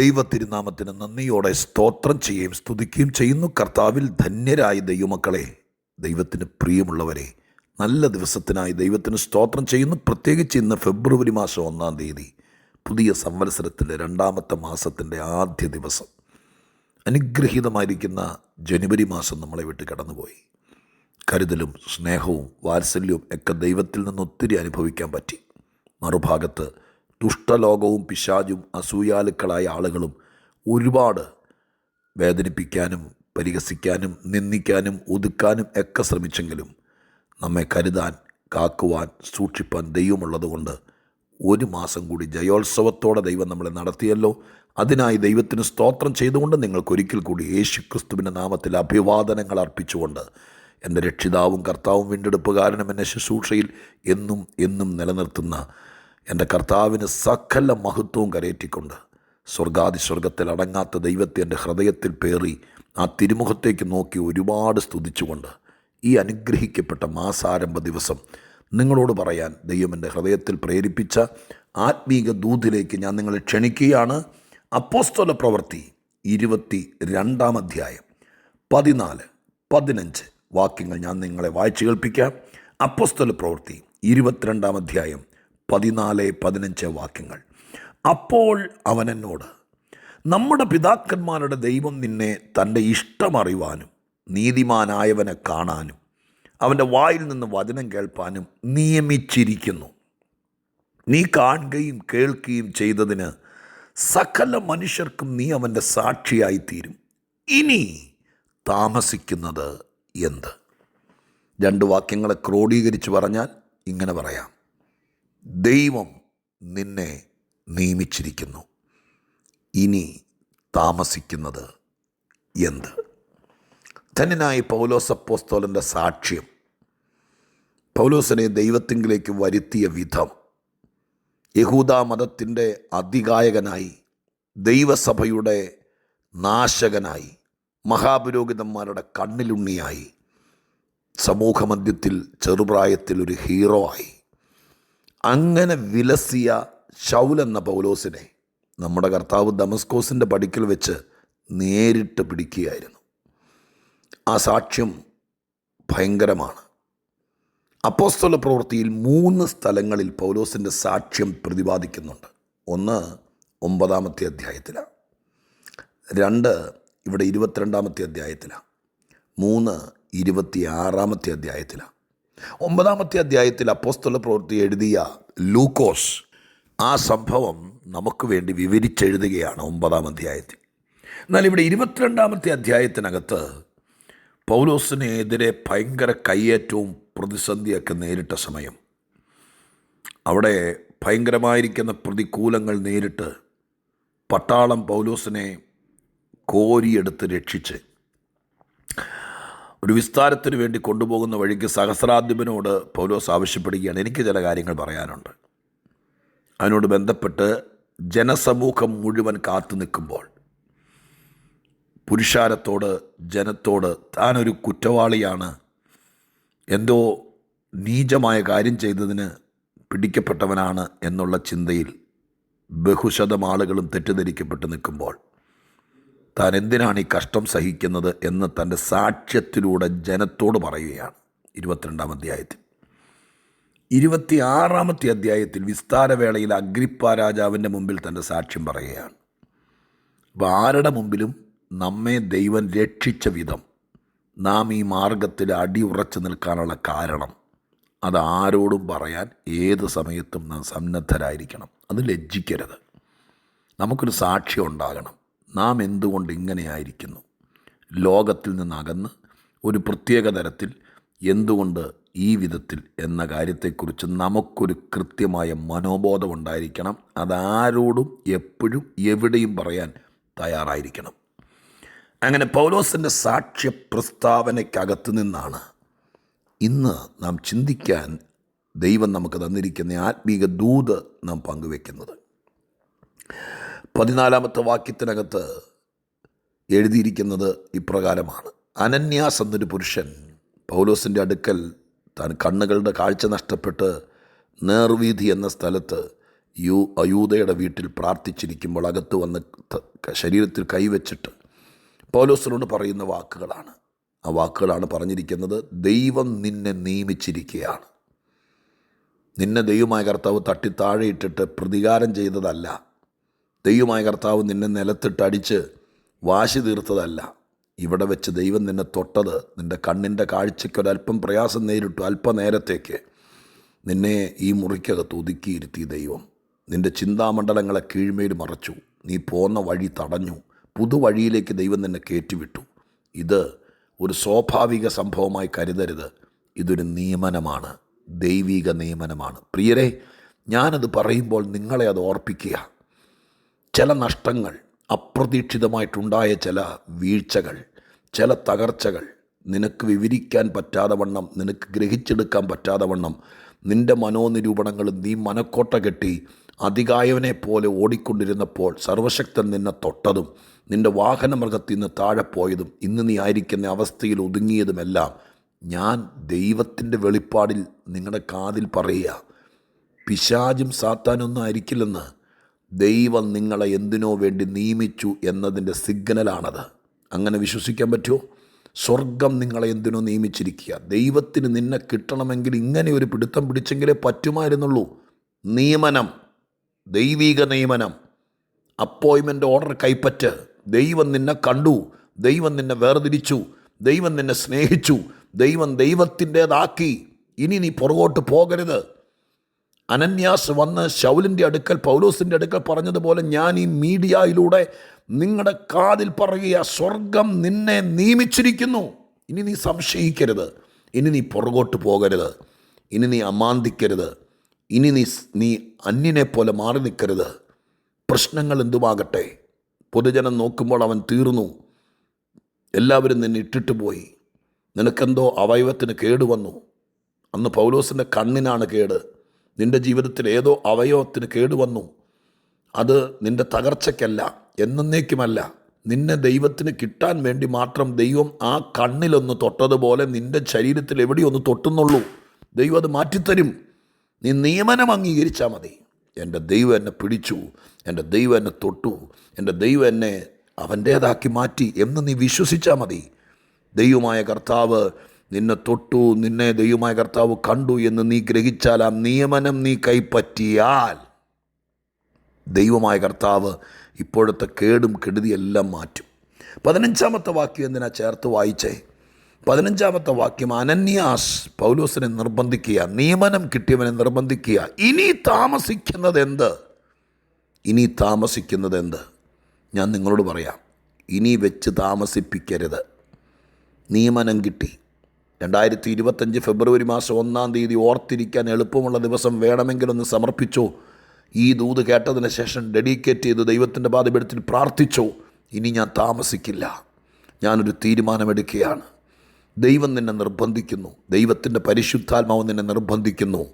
ദൈവ തിരുനാമത്തിന് നന്ദിയോടെ സ്തോത്രം ചെയ്യുകയും സ്തുതിക്കുകയും ചെയ്യുന്നു. കർത്താവിൽ ധന്യരായ ദൈവമക്കളെ ദൈവത്തിന് പ്രിയമുള്ളവരെ നല്ല ദിവസത്തിനായി ദൈവത്തിന് സ്തോത്രം ചെയ്യുന്നു. പ്രത്യേകിച്ച് ഇന്ന് ഫെബ്രുവരി മാസം ഒന്നാം തീയതി പുതിയ സംവത്സരത്തിലെ രണ്ടാമത്തെ മാസത്തിന്റെ ആദ്യ ദിവസം. അനുഗ്രഹീതമായിരിക്കുന്ന ജനുവരി മാസം നമ്മളെ വിട്ട് കടന്നുപോയി. കരുതലും സ്നേഹവും വാത്സല്യവും ഒക്കെ ദൈവത്തിൽ നിന്ന് ഒത്തിരി അനുഭവിക്കാൻ പറ്റി. മറുഭാഗത്ത് ദുഷ്ടലോകവും പിശാചും അസൂയാലുക്കളായ ആളുകളും ഒരുപാട് വേദനിപ്പിക്കാനും പരിഹസിക്കാനും നിന്ദിക്കാനും ഒതുക്കാനും ഒക്കെ ശ്രമിച്ചെങ്കിലും നമ്മെ കരുതാൻ കാക്കുവാൻ സൂക്ഷിപ്പാൻ ദൈവമുള്ളതുകൊണ്ട് ഒരു മാസം കൂടി ജയോത്സവത്തോടെ ദൈവം നമ്മളെ നടത്തിയല്ലോ. അതിനായി ദൈവത്തിന് സ്തോത്രം ചെയ്തുകൊണ്ട് നിങ്ങൾക്കൊരിക്കൽ കൂടി യേശു ക്രിസ്തുവിന്റെ നാമത്തിൽ അഭിവാദനങ്ങൾ അർപ്പിച്ചുകൊണ്ട് എന്റെ രക്ഷിതാവും കർത്താവും വീണ്ടെടുപ്പുകാരനും എന്നെ ശുശ്രൂഷയിൽ എന്നും എന്നും നിലനിർത്തുന്ന എന്റെ കർത്താവിന് സകല മഹത്വവും കരയേറ്റിക്കൊണ്ട് സ്വർഗാദി സ്വർഗത്തിൽ അടങ്ങാത്ത ദൈവത്തെ എന്റെ ഹൃദയത്തിൽ പേറി ആ തിരുമുഖത്തേക്ക് നോക്കി ഒരുപാട് സ്തുതിച്ചുകൊണ്ട് ഈ അനുഗ്രഹിക്കപ്പെട്ട മാസാരംഭ ദിവസം നിങ്ങളോട് പറയാൻ ദൈവം എന്റെ ഹൃദയത്തിൽ പ്രേരിപ്പിച്ച ആത്മീക ദൂതിലേക്ക് ഞാൻ നിങ്ങളെ ക്ഷണിക്കുകയാണ്. അപ്പോസ്തല പ്രവൃത്തി ഇരുപത്തി രണ്ടാം അധ്യായം പതിനാല് പതിനഞ്ച് വാക്യങ്ങൾ ഞാൻ നിങ്ങളെ വായിച്ചു കേൾപ്പിക്കാം. അപ്പോസ്തല പ്രവൃത്തി ഇരുപത്തിരണ്ടാം അധ്യായം പതിനാല് പതിനഞ്ച് വാക്യങ്ങൾ. അപ്പോൾ അവൻ എന്നോട് നമ്മുടെ പിതാക്കന്മാരുടെ ദൈവം നിന്നെ തന്റെ ഇഷ്ടമറിവാനും നീതിമാനായവനെ കാണാനും അവന്റെ വായിൽ നിന്ന് വചനം കേൾപ്പാനും നിയമിച്ചിരിക്കുന്നു. നീ കാണുകയും കേൾക്കുകയും ചെയ്തതിന് സകല മനുഷ്യർക്കും നീ അവന്റെ സാക്ഷിയായിത്തീരും. ഇനി താമസിക്കുന്നത് എന്ത്? രണ്ട് വാക്യങ്ങളെ ക്രോഡീകരിച്ച് പറഞ്ഞാൽ ഇങ്ങനെ പറയാം. ദൈവം നിന്നെ നിയമിച്ചിരിക്കുന്നു. ഇനി താമസിക്കുന്നത് എന്ത്? ധനനായി പൗലോസപ്പോസ്തോലന്റെ സാക്ഷ്യം. പൗലോസിനെ ദൈവത്തിങ്കിലേക്ക് വരുത്തിയ വിധം യഹൂദ മതത്തിന്റെ അധികായകനായി ദൈവസഭയുടെ നാശകനായി മഹാപുരോഹിതന്മാരുടെ കണ്ണിലുണ്ണിയായി സമൂഹമധ്യത്തിൽ ചെറുപ്രായത്തിൽ ഒരു ഹീറോ ആയി. അങ്ങനെ വിലസിയ എന്ന പൗലോസിനെ നമ്മുടെ കർത്താവ് ദമസ്കോസിന്റെ പടിക്കൽ വെച്ച് നേരിട്ട് പിടിക്കുകയായിരുന്നു. ആ സാക്ഷ്യം ഭയങ്കരമാണ്. അപ്പോസ്തല പ്രവൃത്തിയിൽ മൂന്ന് സ്ഥലങ്ങളിൽ പൗലോസിന്റെ സാക്ഷ്യം പ്രതിപാദിക്കുന്നുണ്ട്. ഒന്ന് ഒമ്പതാമത്തെ അധ്യായത്തിലാണ് രണ്ട് ഇവിടെ ഇരുപത്തിരണ്ടാമത്തെ അധ്യായത്തിലാണ് മൂന്ന് ഇരുപത്തിയാറാമത്തെ അധ്യായത്തിലാണ് ഒമ്പതാമത്തെ അധ്യായത്തിൽ അപ്പോസ്തല പ്രവൃത്തി എഴുതിയ ലൂക്കോസ് ആ സംഭവം നമുക്ക് വേണ്ടി വിവരിച്ചെഴുതുകയാണ് ഒമ്പതാം അധ്യായത്തിൽ. എന്നാൽ ഇവിടെ ഇരുപത്തിരണ്ടാമത്തെ അധ്യായത്തിനകത്ത് പൗലോസിനെതിരെ ഭയങ്കര കയ്യേറ്റവും പ്രതിസന്ധിയൊക്കെ നേരിട്ട സമയം. അവിടെ ഭയങ്കരമായിരിക്കുന്ന പ്രതികൂലങ്ങൾ നേരിട്ട് പട്ടാളം പൗലോസിനെ കോരിയെടുത്ത് രക്ഷിച്ച്. ഒരു വിസ്താരത്തിന് വേണ്ടി കൊണ്ടുപോകുന്ന വഴിക്ക് സഹസ്രാധിപനോട് പൗലോസ് ആവശ്യപ്പെടുകയാണ്. എനിക്ക് ചില കാര്യങ്ങൾ പറയാനുണ്ട്. അതിനോട് ബന്ധപ്പെട്ട് ജനസമൂഹം മുഴുവൻ കാത്തു നിൽക്കുമ്പോൾ പുരുഷാരത്തോട് ജനത്തോട് താനൊരു കുറ്റവാളിയാണ്. എന്തോ നീചമായ കാര്യം ചെയ്തതിന് പിടിക്കപ്പെട്ടവനാണ് എന്നുള്ള ചിന്തയിൽ ബഹുശതം ആളുകളും തെറ്റിദ്ധരിക്കപ്പെട്ട് നിൽക്കുമ്പോൾ താൻ എന്തിനാണ് ഈ കഷ്ടം സഹിക്കുന്നത് എന്ന് തന്റെ സാക്ഷ്യത്തിലൂടെ ജനത്തോട് പറയുകയാണ്. ഇരുപത്തിരണ്ടാം അധ്യായത്തിൽ. ഇരുപത്തിയാറാമത്തെ അധ്യായത്തിൽ വിസ്താരവേളയിൽ അഗ്രിപ്പ രാജാവിന്റെ മുമ്പിൽ തന്റെ സാക്ഷ്യം പറയുകയാണ്. അപ്പോൾ ആരുടെ മുമ്പിലും നമ്മെ ദൈവം രക്ഷിച്ച വിധം നാം ഈ മാർഗത്തിൽ അടിയുറച്ചു നിൽക്കാനുള്ള കാരണം അത് ആരോടും പറയാൻ ഏത് സമയത്തും നാം സന്നദ്ധരായിരിക്കണം. അത് ലജ്ജിക്കരുത്. നമുക്കൊരു സാക്ഷ്യം ഉണ്ടാകണം. നാം എന്തുകൊണ്ട് ഇങ്ങനെയായിരിക്കുന്നു? ലോകത്തിൽ നിന്നകന്ന് ഒരു പ്രത്യേക തരത്തിൽ എന്തുകൊണ്ട് ഈ വിധത്തിൽ എന്ന കാര്യത്തെക്കുറിച്ച് നമുക്കൊരു കൃത്യമായ മനോബോധം ഉണ്ടായിരിക്കണം അതാരോടും എപ്പോഴും എവിടെയും പറയാൻ തയ്യാറായിരിക്കണം. അങ്ങനെ പൗലോസിന്റെ സാക്ഷ്യ പ്രസ്താവനയ്ക്കകത്ത് നിന്നാണ് ഇന്ന് നാം ചിന്തിക്കാൻ ദൈവം നമുക്ക് തന്നിരിക്കുന്ന ആത്മീക ദൂത് നാം പങ്കുവെക്കുന്നത്. പതിനാലാമത്തെ വാക്യത്തിനകത്ത് എഴുതിയിരിക്കുന്നത് ഇപ്രകാരമാണ്. അനന്യാസ് എന്നൊരു പുരുഷൻ പൗലോസിന്റെ അടുക്കൽ താൻ കണ്ണുകളുടെ കാഴ്ച നഷ്ടപ്പെട്ട് നേർവീതി എന്ന സ്ഥലത്ത് യു അയൂതയുടെ വീട്ടിൽ പ്രാർത്ഥിച്ചിരിക്കുമ്പോൾ അകത്ത് വന്ന് ശരീരത്തിൽ കൈവച്ചിട്ട് പൗലോസിനോട് പറയുന്ന വാക്കുകളാണ്. ആ വാക്കുകളാണ് പറഞ്ഞിരിക്കുന്നത് ദൈവം നിന്നെ നിയമിച്ചിരിക്കുകയാണ് നിന്നെ ദൈവമായ കർത്താവ് തട്ടി പ്രതികാരം ചെയ്തതല്ല. ദൈവമായ കർത്താവ് നിന്നെ നിലത്തിട്ട് അടിച്ച് വാശി തീർത്തതല്ല. ഇവിടെ വെച്ച് ദൈവം നിന്നെ തൊട്ടത് നിന്റെ കണ്ണിന്റെ കാഴ്ചയ്ക്കൊരല്പം പ്രയാസം നേരിട്ടു അല്പനേരത്തേക്ക്. നിന്നെ ഈ മുറിക്കകത്ത് ഒതുക്കിയിരുത്തി ദൈവം. നിന്റെ ചിന്താമണ്ഡലങ്ങളെ കീഴ്മേൽ മറച്ചു. നീ പോന്ന വഴി തടഞ്ഞു. പുതുവഴിയിലേക്ക് ദൈവം നിന്നെ കയറ്റിവിട്ടു. ഇത് ഒരു സ്വാഭാവിക സംഭവമായി കരുതരുത്. ഇതൊരു നിയമനമാണ്. ദൈവിക നിയമനമാണ്. പ്രിയരെ ഞാനത് പറയുമ്പോൾ നിങ്ങളെ അത് ഓർപ്പിക്കുക. ചില നഷ്ടങ്ങൾ അപ്രതീക്ഷിതമായിട്ടുണ്ടായ ചില വീഴ്ചകൾ ചില തകർച്ചകൾ നിനക്ക് വിവരിക്കാൻ പറ്റാതെ വണ്ണം നിനക്ക് ഗ്രഹിച്ചെടുക്കാൻ പറ്റാതെ വണ്ണം നിന്റെ മനോനിരൂപണങ്ങൾ നീ മനക്കോട്ട കെട്ടി അതികായവനെ പോലെ ഓടിക്കൊണ്ടിരുന്നപ്പോൾ സർവശക്തൻ നിന്നെ തൊട്ടതും നിന്റെ വാഹനമൃഗത്തിൽ നിന്ന് താഴെ പോയതും ഇന്ന് നീ ആയിരിക്കുന്ന അവസ്ഥയിൽ ഒതുങ്ങിയതുമെല്ലാം ഞാൻ ദൈവത്തിന്റെ വെളിപ്പാടിൽ നിങ്ങളുടെ കാതിൽ പറയുക. പിശാചും സാത്താനൊന്നും ആയിരിക്കില്ലെന്ന് ദൈവം നിങ്ങളെ എന്തിനോ വേണ്ടി നിയമിച്ചു എന്നതിന്റെ സിഗ്നലാണത്. അങ്ങനെ വിശ്വസിക്കാൻ പറ്റുമോ? സ്വർഗം നിങ്ങളെ എന്തിനോ നിയമിച്ചിരിക്കുക. ദൈവത്തിന് നിന്നെ കിട്ടണമെങ്കിൽ ഇങ്ങനെ ഒരു പിടുത്തം പിടിച്ചെങ്കിലേ പറ്റുമായിരുന്നുള്ളൂ. നിയമനം ദൈവീക നിയമനം അപ്പോയിൻമെന്റ് ഓർഡർ കൈപ്പറ്റ്. ദൈവം നിന്നെ കണ്ടു ദൈവം നിന്നെ വേർതിരിച്ചു ദൈവം നിന്നെ സ്നേഹിച്ചു ദൈവം ദൈവത്തിന്റേതാക്കി. ഇനി നീ പുറകോട്ട് പോകരുത്. അനന്യാസ് വന്ന് ശൗലിന്റെ അടുക്കൽ പൗലോസിന്റെ അടുക്കൽ പറഞ്ഞതുപോലെ ഞാൻ ഈ മീഡിയയിലൂടെ നിങ്ങളുടെ കാതിൽ പറയുക സ്വർഗം നിന്നെ നിയമിച്ചിരിക്കുന്നു. ഇനി നീ സംശയിക്കരുത്. ഇനി നീ പുറകോട്ട് പോകരുത്. ഇനി നീ അമാന്തിക്കരുത്. ഇനി നീ നീ അന്യനെ പോലെ മാറി നിൽക്കരുത്. പ്രശ്നങ്ങൾ എന്തുമാകട്ടെ? പൊതുജനം നോക്കുമ്പോൾ അവൻ തീർന്നു. എല്ലാവരും നിന്നെ ഇട്ടിട്ട് പോയി. നിനക്കെന്തോ അവയവത്തിന് കേടുവന്നു. അന്ന് പൗലോസിന്റെ കണ്ണിനാണ് കേട്. നിന്റെ ജീവിതത്തിൽ ഏതോ അവയവത്തിന് കേടുവന്നു അത് നിന്റെ തകർച്ചയ്ക്കല്ല എന്നേക്കുമല്ല. നിന്നെ ദൈവത്തിന് കിട്ടാൻ വേണ്ടി മാത്രം ദൈവം ആ കണ്ണിലൊന്ന് തൊട്ടതുപോലെ നിന്റെ ശരീരത്തിൽ എവിടെയൊന്ന് തൊട്ടുന്നുള്ളൂ. ദൈവം അത് മാറ്റിത്തരും. നീ നിയമനം അംഗീകരിച്ചാൽ മതി. എന്റെ ദൈവം എന്നെ പിടിച്ചു എന്റെ ദൈവം എന്നെ തൊട്ടു എന്റെ ദൈവം എന്നെ അവന്റേതാക്കി മാറ്റി എന്ന് നീ വിശ്വസിച്ചാൽ മതി. ദൈവമായ കർത്താവ് നിന്നെ തൊട്ടു നിന്നെ ദൈവമായ കർത്താവ് കണ്ടു എന്ന് നീ ഗ്രഹിച്ചാൽ ആ നിയമനം നീ കൈപ്പറ്റിയാൽ ദൈവമായ കർത്താവ് ഇപ്പോഴത്തെ കേടും കെടുതിയെല്ലാം മാറ്റും. പതിനഞ്ചാമത്തെ വാക്യം എന്തിനാ ചേർത്ത് വായിച്ചേ? പതിനഞ്ചാമത്തെ വാക്യം അനന്യാസ് പൗലോസിനെ നിർബന്ധിക്കുക നിയമനം കിട്ടിയവനെ നിർബന്ധിക്കുക. ഇനി താമസിക്കുന്നത് എന്ത്? ഇനി താമസിക്കുന്നത് എന്ത്? ഞാൻ നിങ്ങളോട് പറയാം ഇനി വെച്ച് താമസിപ്പിക്കരുത്. നിയമനം കിട്ടി രണ്ടായിരത്തി ഇരുപത്തഞ്ച് ഫെബ്രുവരി മാസം ഒന്നാം തീയതി ഓർത്തിരിക്കാൻ എളുപ്പമുള്ള ദിവസം വേണമെങ്കിലൊന്ന് സമർപ്പിച്ചോ? ഈ ദൂത് കേട്ടതിന് ശേഷം ഡെഡിക്കേറ്റ് ചെയ്ത് ദൈവത്തിന്റെ പാതപീഠത്തിൽ പ്രാർത്ഥിച്ചോ? ഇനി ഞാൻ താമസിക്കില്ല. ഞാനൊരു തീരുമാനമെടുക്കുകയാണ്. ദൈവം നിന്നെ നിർബന്ധിക്കുന്നു. ദൈവത്തിന്റെ പരിശുദ്ധാത്മാവ് നിന്നെ നിർബന്ധിക്കുന്നു.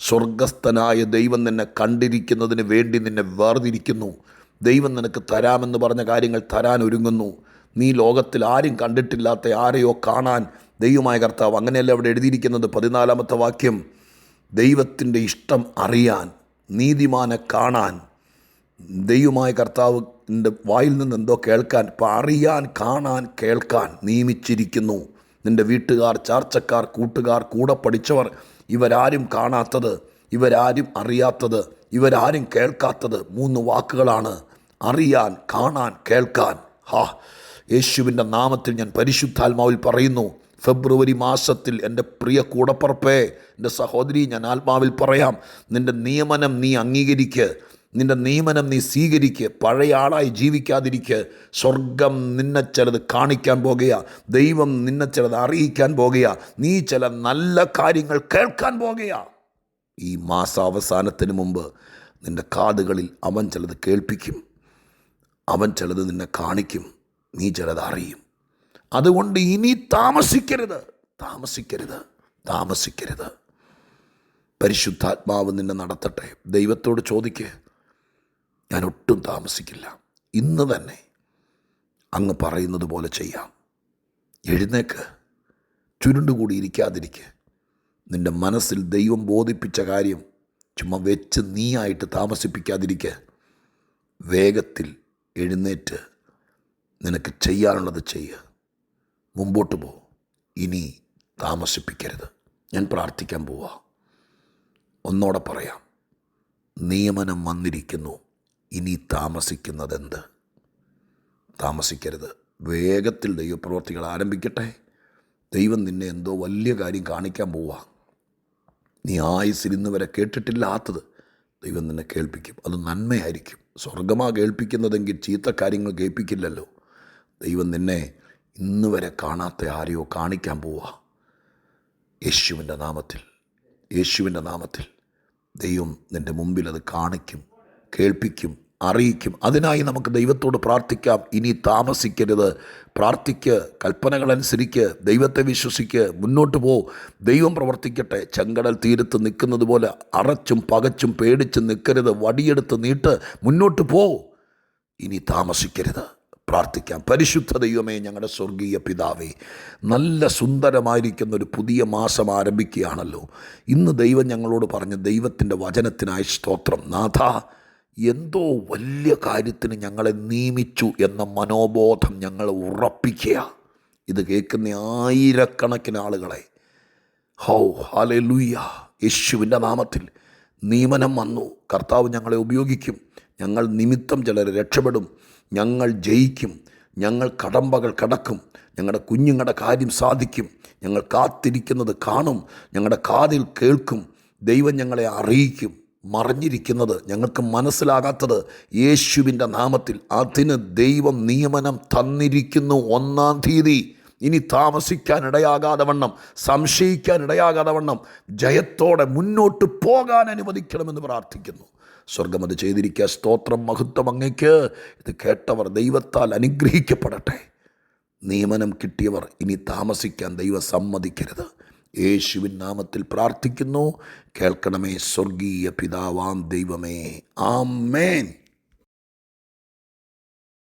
സ്വർഗസ്ഥനായ ദൈവം നിന്നെ കണ്ടിരിക്കുന്നതിന് വേണ്ടി നിന്നെ വേർതിരിക്കുന്നു. ദൈവം നിനക്ക് തരാമെന്ന് പറഞ്ഞ കാര്യങ്ങൾ തരാൻ ഒരുങ്ങുന്നു. നീ ലോകത്തിൽ ആരും കണ്ടിട്ടില്ലാത്ത ആരെയോ കാണാൻ ദൈവമായ കർത്താവ് അങ്ങനെയല്ല അവിടെ എഴുതിയിരിക്കുന്നത് പതിനാലാമത്തെ വാക്യം. ദൈവത്തിന്റെ ഇഷ്ടം അറിയാൻ നീതിമാനെ കാണാൻ ദൈവമായ കർത്താവിന്റെ വായിൽ നിന്ന് എന്തോ കേൾക്കാൻ ഇപ്പം അറിയാൻ കാണാൻ കേൾക്കാൻ നിയമിച്ചിരിക്കുന്നു. നിന്റെ വീട്ടുകാർ ചാർച്ചക്കാർ കൂട്ടുകാർ കൂടെ പഠിച്ചവർ ഇവരാരും കാണാത്തത് ഇവരാരും അറിയാത്തത് ഇവരാരും കേൾക്കാത്തത് മൂന്ന് വാക്കുകളാണ്. അറിയാൻ കാണാൻ കേൾക്കാൻ. ഹാ യേശുവിന്റെ നാമത്തിൽ ഞാൻ പരിശുദ്ധാത്മാവിൽ പറയുന്നു ഫെബ്രുവരി മാസത്തിൽ എന്റെ പ്രിയ കൂടപ്പറപ്പേ എന്റെ സഹോദരി ഞാൻ ആത്മാവിൽ പറയാം നിന്റെ നിയമനം നീ അംഗീകരിക്ക് നിന്റെ നിയമനം നീ സ്വീകരിക്ക് പഴയ ആളായി ജീവിക്കാതിരിക്ക് സ്വർഗം നിന്നെ ചിലത് കാണിക്കാൻ പോകുക ദൈവം നിന്നെ ചിലത് അറിയിക്കാൻ പോകുക നീ ചില നല്ല കാര്യങ്ങൾ കേൾക്കാൻ പോകുക ഈ മാസാവസാനത്തിന് മുമ്പ് നിന്റെ കാതുകളിൽ അവൻ ചിലത് കേൾപ്പിക്കും അവൻ ചിലത് നിന്നെ കാണിക്കും നീ ചിലത് അറിയും. അതുകൊണ്ട് ഇനി താമസിക്കരുത്. താമസിക്കരുത്. താമസിക്കരുത്. പരിശുദ്ധാത്മാവ് നിന്നെ നടത്തട്ടെ. ദൈവത്തോട് ചോദിക്ക്. ഞാൻ ഒട്ടും താമസിക്കില്ല. ഇന്ന് തന്നെ അങ്ങ് പറയുന്നത് പോലെ ചെയ്യാം. എഴുന്നേക്ക്. ചുരുണ്ടുകൂടി ഇരിക്കാതിരിക്കെ. നിന്റെ മനസ്സിൽ ദൈവം ബോധിപ്പിച്ച കാര്യം ചുമ്മാ വെച്ച് നീയായിട്ട് താമസിപ്പിക്കാതിരിക്കുക വേഗത്തിൽ എഴുന്നേറ്റ് നിനക്ക് ചെയ്യാനുള്ളത് ചെയ്യുക മുമ്പോട്ട് പോ. ഇനി താമസിപ്പിക്കരുത്. ഞാൻ പ്രാർത്ഥിക്കാൻ പോവാ. ഒന്നോടെ പറയാം. നിയമനം വന്നിരിക്കുന്നു. ഇനി താമസിക്കുന്നതെന്ത്? താമസിക്കരുത്. വേഗത്തിൽ ദൈവപ്രവർത്തികൾ ആരംഭിക്കട്ടെ. ദൈവം നിന്നെ എന്തോ വലിയ കാര്യം കാണിക്കാൻ പോവാ. നീ ആയുസിരുന്ന് വരെ കേട്ടിട്ടില്ലാത്തത് ദൈവം നിന്നെ കേൾപ്പിക്കും. അത് നന്മയായിരിക്കും. സ്വർഗമാ കേൾപ്പിക്കുന്നതെങ്കിൽ ചീത്ത കാര്യങ്ങൾ കേൾപ്പിക്കില്ലല്ലോ. ദൈവം നിന്നെ ഇന്ന് വരെ കാണാത്ത ആരെയോ കാണിക്കാൻ പോവാ. യേശുവിന്റെ നാമത്തിൽ യേശുവിന്റെ നാമത്തിൽ ദൈവം നിന്റെ മുമ്പിൽ അത് കാണിക്കും കേൾപ്പിക്കും അറിയിക്കും. അതിനായി നമുക്ക് ദൈവത്തോട് പ്രാർത്ഥിക്കാം. ഇനി താമസിക്കരുത്. പ്രാർത്ഥിക്ക് കൽപ്പനകളനുസരിക്ക് ദൈവത്തെ വിശ്വസിക്ക് മുന്നോട്ട് പോ. ദൈവം പ്രവർത്തിക്കട്ടെ. ചെങ്കടൽ തീരത്ത് നിൽക്കുന്നത് പോലെ അറച്ചും പകച്ചും പേടിച്ചും നിൽക്കരുത്. വടിയെടുത്ത് നീട്ട് മുന്നോട്ട് പോ. ഇനി താമസിക്കരുത്. പ്രാർത്ഥിക്കാം. പരിശുദ്ധ ദൈവമേ ഞങ്ങളുടെ സ്വർഗീയ പിതാവേ നല്ല സുന്ദരമായിരിക്കുന്ന ഒരു പുതിയ മാസം ആരംഭിക്കുകയാണല്ലോ. ഇന്ന് ദൈവം ഞങ്ങളോട് പറഞ്ഞ ദൈവത്തിന്റെ വചനത്തിനായി സ്തോത്രം. നാഥ എന്തോ വലിയ കാര്യത്തിന് ഞങ്ങളെ നിയമിച്ചു എന്ന മനോബോധം ഞങ്ങൾ ഉറപ്പിക്കുക. ഇത് കേൾക്കുന്ന ആയിരക്കണക്കിന് ആളുകളെ. ഹൗ ഹാലെ ലൂയ യേശുവിന്റെ നാമത്തിൽ നിയമനം വന്നു. കർത്താവ് ഞങ്ങളെ ഉപയോഗിക്കും. ഞങ്ങൾ നിമിത്തം ചിലർ രക്ഷപ്പെടും. ഞങ്ങൾ ജയിക്കും. ഞങ്ങൾ കടമ്പകൾ കടക്കും. ഞങ്ങളുടെ കുഞ്ഞുങ്ങളുടെ കാര്യം സാധിക്കും. ഞങ്ങൾ കാത്തിരിക്കുന്നത് കാണും. ഞങ്ങളുടെ കാതിൽ കേൾക്കും. ദൈവം ഞങ്ങളെ അറിയിക്കും. മറിഞ്ഞിരിക്കുന്നത് ഞങ്ങൾക്ക് മനസ്സിലാകാത്തത് യേശുവിന്റെ നാമത്തിൽ അതിന് ദൈവം നിയമനം തന്നിരിക്കുന്നു ഒന്നാം തീയതി. ഇനി താമസിക്കാനിടയാകാതെ വണ്ണം സംശയിക്കാനിടയാകാതെ വണ്ണം ജയത്തോടെ മുന്നോട്ട് പോകാൻ അനുവദിക്കണമെന്ന് പ്രാർത്ഥിക്കുന്നു. സ്വർഗം അത് ചെയ്തിരിക്കുക. സ്തോത്രം മഹത്വം അങ്ങയ്ക്ക് ഇത് കേട്ടവർ ദൈവത്താൽ അനുഗ്രഹിക്കപ്പെടട്ടെ. നിയമനം കിട്ടിയവർ ഇനി താമസിക്കാൻ ദൈവം സമ്മതിക്കരുത്. യേശുവിൻ നാമത്തിൽ പ്രാർത്ഥിക്കുന്നു. കേൾക്കണമേ സ്വർഗീയ പിതാവാം ദൈവമേ. ആമേൻ.